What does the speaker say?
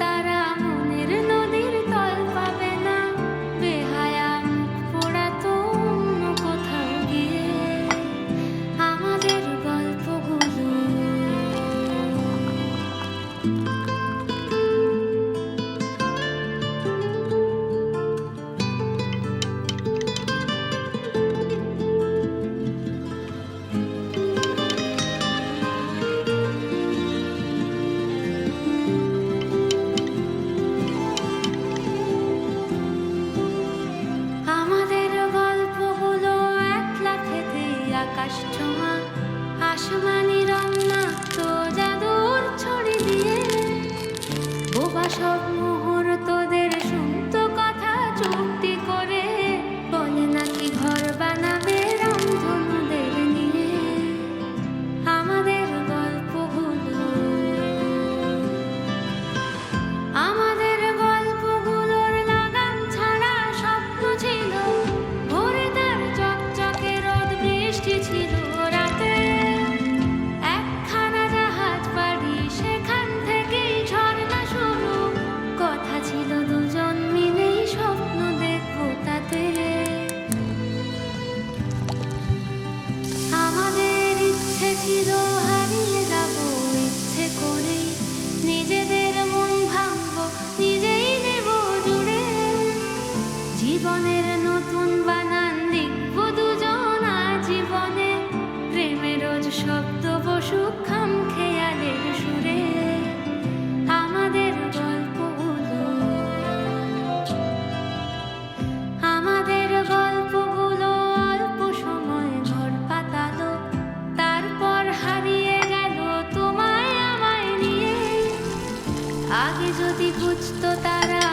তারা দিয়ে সব মোহ আগে যদি বুঝতো তারা